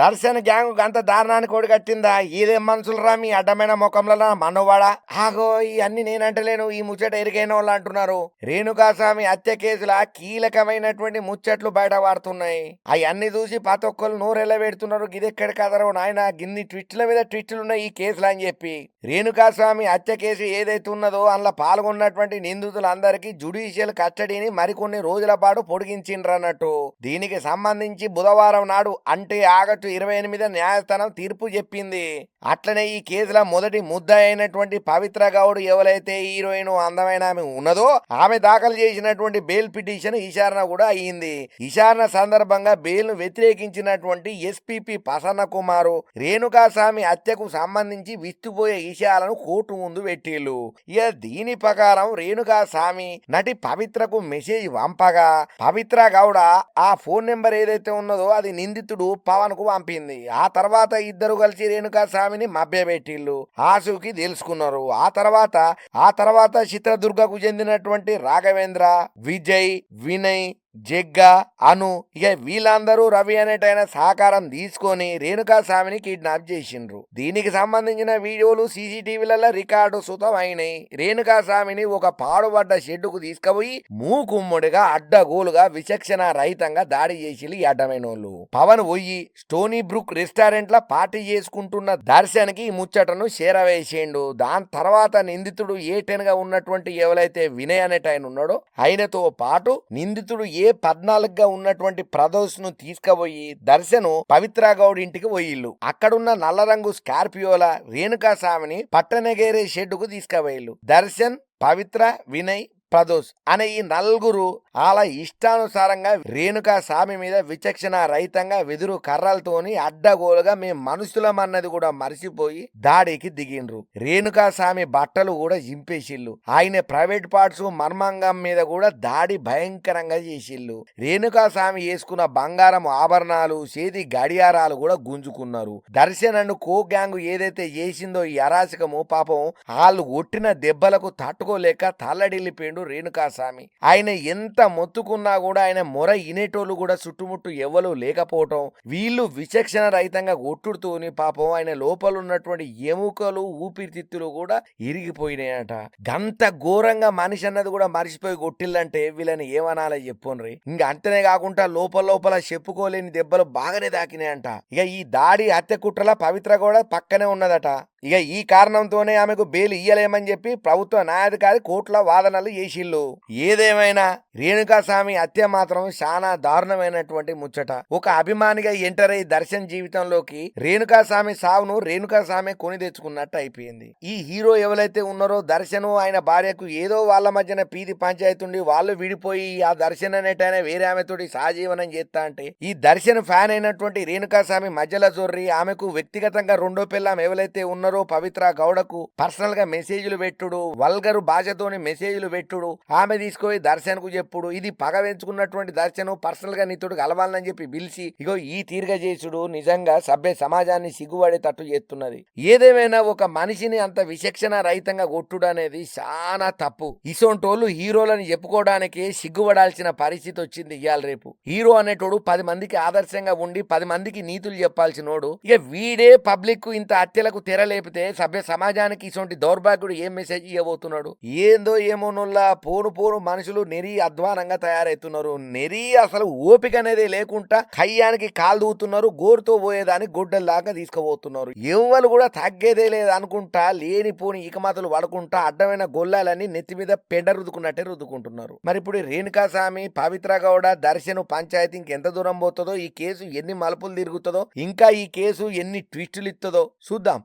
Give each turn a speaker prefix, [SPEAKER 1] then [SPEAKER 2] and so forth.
[SPEAKER 1] దర్శన గ్యాంగ్ గంత దారుణానికి కోడి కట్టిందా ఇదేం మనుషులరా మీ అడ్డమైన ముఖంలో మనవాడా? ఆగో ఈ అన్ని నేనంటలేను. ఈ ముచ్చట ఎరిగైన వాళ్ళు అంటున్నారు. రేణుకాస్వామి హత్య కేసుల కీలకమైనటువంటి ముచ్చట్లు బయట పడుతున్నాయి అవన్నీ చూసి ప్రతి ఒక్కరు నోరెళ్ళ పెడుతున్నారు గిదెక్కడ కదరో నాయన గిన్ని ట్విట్ల మీద ట్విట్లు ఉన్నాయి ఈ కేసులు అని చెప్పి. రేణుకాస్వామి హత్య కేసు ఏదైతే ఉన్నదో అందులో పాల్గొన్నటువంటి నిందితులందరికీ జుడిషియల్ కస్టడీని మరికొన్ని రోజుల పాటు పొడిగించిండ్రు అన్నట్టు. దీనికి సంబంధించి బుధవారం నాడు అంటే ఆగస్టు ఇరవై ఎనిమిది న్యాయస్థానం తీర్పు చెప్పింది. అట్లనే ఈ కేసుల మొదటి ముద్ద అయినటువంటి పవిత్ర గౌడ్ ఎవరైతే హీరోయిన్ అందమైన ఆమె ఉన్నదో ఆమె దాఖలు చేసినటువంటి బెయిల్ పిటిషన్ విచారణ కూడా అయ్యింది. విచారణ సందర్భంగా బెయిల్ను వ్యతిరేకించినటువంటి ఎస్పీపీ ప్రసన్న కుమారు రేణుకాస్వామి హత్యకు సంబంధించి విస్తుపోయే విషయాలను కోర్టు ముందు పెట్టిల్లు. ఇక దీని ప్రకారం రేణుకాస్వామి నటి పవిత్రకు మెసేజ్ పంపగా పవిత్ర గౌడ ఆ ఫోన్ నెంబర్ ఏదైతే ఉన్నదో అది నిందితుడు పవన్కు పంపింది. ఆ తర్వాత ఇద్దరు కలిసి రేణుకా స్వామిని మభ్యపెట్టిల్లు ఆసుకి తెలుసుకున్నారు. ఆ తర్వాత ఆ తర్వాత చిత్రదుర్గకు చెందినటువంటి రాఘవేంద్ర విజయ్ వినయ్ జగ్గా అను ఇక వీళ్ళందరూ రవి అనేటైన సహకారం తీసుకొని రేణుకా స్వామిని కిడ్నాప్ చేసిండ్రు. దీనికి సంబంధించిన వీడియోలు సీసీటీవీలలో రికార్డు సుతం అయినాయి రేణుకా స్వామిని ఒక పాడుబడ్డ షెడ్డుకు తీసుకుపోయి మూకుమ్ముడిగా అడ్డగోలుగా విచక్షణ రహితంగా దాడి చేసి అడ్డమైన వాళ్ళు పవన్ పోయి స్టోనీ బ్రూక్ రెస్టారెంట్లో పార్టీ చేసుకుంటున్న దర్శన్కి ఈ ముచ్చటను చేరవేసిండు. దాని తర్వాత నిందితుడు ఏ గా ఉన్నటువంటి ఎవరైతే వినయ్ అనేట ఆయన ఉన్నాడో ఆయనతో పాటు నిందితుడు ఏ ఏ పద్నాలుగుగా ఉన్నటువంటి ప్రదోష్ను తీసుకుపోయి దర్శను పవిత్రగౌడ్ ఇంటికి పోయిల్లు. అక్కడున్న నల్ల రంగు స్కార్పియోల రేణుకా స్వామిని పట్టణగేరే షెడ్డుకు తీసుకుపోయిల్లు. దర్శన్ పవిత్ర వినయ్ ప్రదోష్ అనే ఈ నలుగురు అలా ఇష్టానుసారంగా రేణుకా స్వామి మీద విచక్షణ రహితంగా వెదురు కర్రలతోని అడ్డగోలుగా మేము మనుషులం అన్నది కూడా మరిసిపోయి దాడికి దిగిండ్రు. రేణుకా స్వామి బట్టలు కూడా జింపేసిల్లు ఆయన ప్రైవేట్ పార్ట్స్ మర్మాంగం మీద కూడా దాడి భయంకరంగా చేసిల్లు రేణుకా స్వామి వేసుకున్న బంగారం ఆభరణాలు చేతి గడియారాలు కూడా గుంజుకున్నారు. దర్శన్ అండ్ కో గ్యాంగ్ ఏదైతే చేసిందో ఈ అరాచకము పాపం వాళ్ళు కొట్టిన దెబ్బలకు తట్టుకోలేక తల్లడిల్లిపోయిండు రేణుకా స్వామి ఆయన ఎంత మొత్తుకున్నా కూడా ఆయన మొర ఇనేటోళ్ళు కూడా చుట్టుముట్టు ఎవ్వరు లేకపోవటం వీళ్ళు విచక్షణ రహితంగా ఒట్టుడుతూని పాపం ఆయన లోపల ఉన్నటువంటి ఎముకలు ఊపిరితిత్తులు కూడా ఇరిగిపోయినాయట. గంత ఘోరంగా మనిషి అన్నది కూడా మరిచిపోయి కొట్టిల్లంటే వీళ్ళని ఏమనాలో చెప్పుండ్రి. ఇంకా అంతనే కాకుండా లోపల లోపల చెప్పుకోలేని దెబ్బలు బాగానే దాకినాయంట ఇక ఈ దాడి హత్య కుట్రల పవిత్ర కూడా పక్కనే ఉన్నదట. ఇక ఈ కారణంతోనే ఆమెకు బెయిల్ ఇయ్యలేమని చెప్పి ప్రభుత్వ న్యాయాధికారి కోర్టులో వాదనలు చేసిళ్ళు. ఏదేమైనా రేణుకా స్వామి హత్య మాత్రం చాలా దారుణమైనటువంటి ముచ్చట. ఒక అభిమానిగా ఎంటర్ అయ్యి దర్శన్ జీవితంలోకి రేణుకా స్వామి సావును రేణుకాస్వామి కొని తెచ్చుకున్నట్టు అయిపోయింది. ఈ హీరో ఎవరైతే ఉన్నారో దర్శను ఆయన భార్యకు ఏదో వాళ్ళ మధ్యన పీది పంచాయతీ ఉండి వాళ్ళు విడిపోయి ఆ దర్శన్ అనేటైనా వేరే ఆమెతోటి సహజీవనం చేస్తా అంటే ఈ దర్శన్ ఫ్యాన్ అయినటువంటి రేణుకా స్వామి మధ్యలో జొర్రి ఆమెకు వ్యక్తిగతంగా రెండో పిల్లం ఎవరైతే ఉన్నారో పవిత్ర గౌడకు పర్సనల్గా మెసేజ్లు పెట్టుడు వల్గరు భాషతోని మెసేజ్లు పెట్టుడు ఆమె తీసుకుపోయి దర్శన్కు చెప్పుడు ఇది పగ పెంచుకున్నటువంటి దర్శనం పర్సనల్గా నీతోటి కలవాలని చెప్పి పిలిచి ఇగో ఈ తీరుగా చేసుడు నిజంగా సభ్య సమాజాన్ని సిగ్గుపడేటట్టు చేస్తున్నది. ఏదేమైనా ఒక మనిషిని అంత విచక్షణ రహితంగా కొట్టుడు అనేది చాలా తప్పు. ఇసోంటోళ్ళు హీరోలని చెప్పుకోవడానికి సిగ్గుపడాల్సిన పరిస్థితి వచ్చింది ఇవాళ రేపు. హీరో అనేటోడు పది మందికి ఆదర్శంగా ఉండి పది మందికి నీతులు చెప్పాల్సినోడు ఇక వీడే పబ్లిక్ ఇంత హత్యలకు తెరలేపితే సభ్య సమాజానికి ఇటువంటి దౌర్భాగ్యుడు ఏం మెసేజ్ ఇవ్వబోతున్నాడు ఏందో ఏమోనుల్లా పోను పోను మనుషులు నెరి అధ్వానంగా తయారవుతున్నారు నెరి అసలు ఓపిక అనేది లేకుండా కయ్యానికి కాలు దూతున్నారు గోరుతో పోయేదానికి గొడ్డల్లాగా తీసుకుపోతున్నారు. ఎవ్వరు కూడా తగ్గేదే లేదు అనుకుంటా లేనిపోని ఇకమాతలు పడుకుంటా అడ్డమైన గొల్లాలని నెత్తి మీద పెండ రుద్దుకున్నట్టే రుద్దుకుంటున్నారు. మరి ఇప్పుడు రేణుకాస్వామి రేణుకా స్వామి పవిత్ర గౌడ దర్శను పంచాయతీ ఇంకెంత దూరం పోతుందో ఈ కేసు ఎన్ని మలుపులు తిరుగుతుందో ఇంకా ఈ కేసు ఎన్ని ట్విస్టులు ఇస్తుందో చూద్దాం.